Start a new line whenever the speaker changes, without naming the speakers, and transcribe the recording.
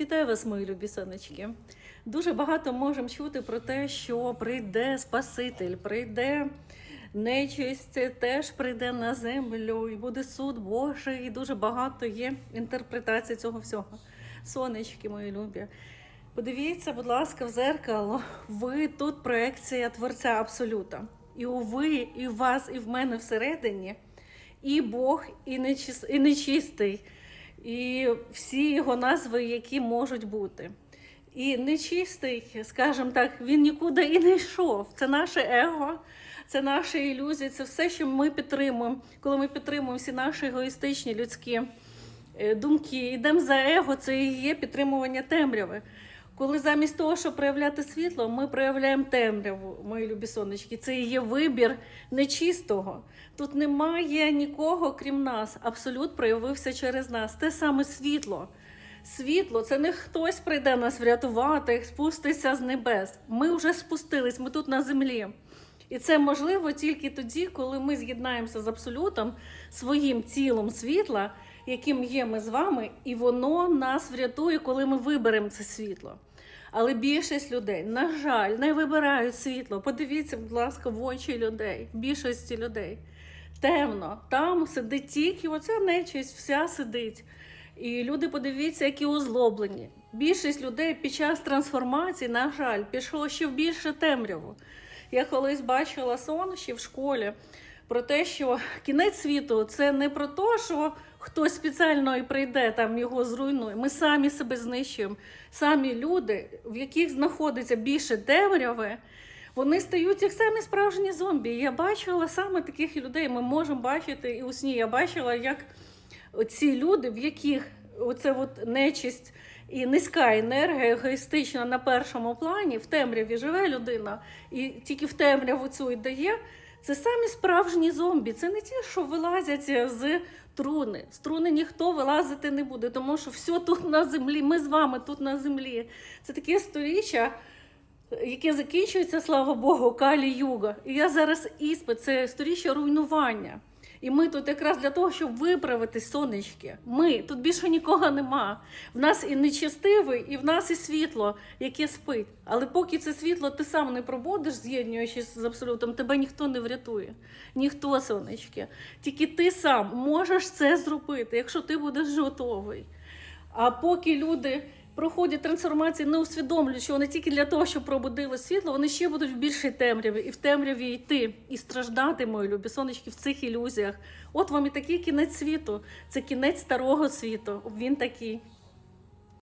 Вітаю вас, мої любі сонечки. Дуже багато можемо чути про те, що прийде Спаситель, прийде нечисть, теж прийде на землю, і буде суд Божий. І дуже багато є інтерпретацій цього всього. Сонечки, мої любі. Подивіться, будь ласка, в зеркало. Ви тут проекція Творця Абсолюта. І у ви, і в вас, і в мене всередині, і Бог, і, нечис... і нечистий і всі його назви, які можуть бути. І нечистий, скажімо так, він нікуди і не йшов. Це наше его, це наші ілюзії, це все, що ми підтримуємо. Коли ми підтримуємо всі наші егоїстичні людські е, думки, йдемо за его, це і є підтримування темряви. Коли замість того, щоб проявляти світло, ми проявляємо темряву, мої любі сонечки. Це є вибір нечистого. Тут немає нікого, крім нас. Абсолют проявився через нас. Те саме світло. Світло це не хтось прийде нас врятувати, спуститься з небес. Ми вже спустились, ми тут на землі. І це можливо тільки тоді, коли ми з'єднаємося з абсолютом, своїм тілом світла, яким є ми з вами, і воно нас врятує, коли ми виберемо це світло. Але більшість людей, на жаль, не вибирають світло. Подивіться, будь ласка, в очі людей, більшості людей. Темно, там сидить тільки оця нечисть, вся сидить. І люди, подивіться, які озлоблені. Більшість людей під час трансформації, на жаль, пішло ще в більше темряву. Я колись бачила сон ще в школі про те, що кінець світу це не про те, що хтось спеціально і прийде, там його зруйнує. Ми самі себе знищуємо. Самі люди, в яких знаходиться більше темряви, вони стають як самі справжні зомбі. Я бачила саме таких людей. Ми можемо бачити і у сні. Я бачила, як ці люди, в яких оце от нечисть і низька енергія егоїстична на першому плані, в темряві живе людина, і тільки в темряву цю й дає. Це самі справжні зомбі. Це не ті, що вилазять з труни. З труни ніхто вилазити не буде, тому що все тут на землі. Ми з вами тут на землі. Це таке сторіччя, яке закінчується, слава Богу, калі юга. І я зараз іспит, це сторіччя руйнування. І ми тут якраз для того, щоб виправити сонечки. Ми тут більше нікого нема. В нас і нечистивий, і в нас і світло, яке спить. Але поки це світло ти сам не пробудеш, з'єднуючись з абсолютом, тебе ніхто не врятує. Ніхто, сонечки. Тільки ти сам можеш це зробити, якщо ти будеш готовий. А поки люди проходять трансформації, не усвідомлюють, що вони тільки для того, щоб пробудили світло, вони ще будуть в більшій темряві, і в темряві йти, і страждати, мої любі сонечки, в цих ілюзіях. От вам і такий кінець світу. Це кінець старого світу. Він такий.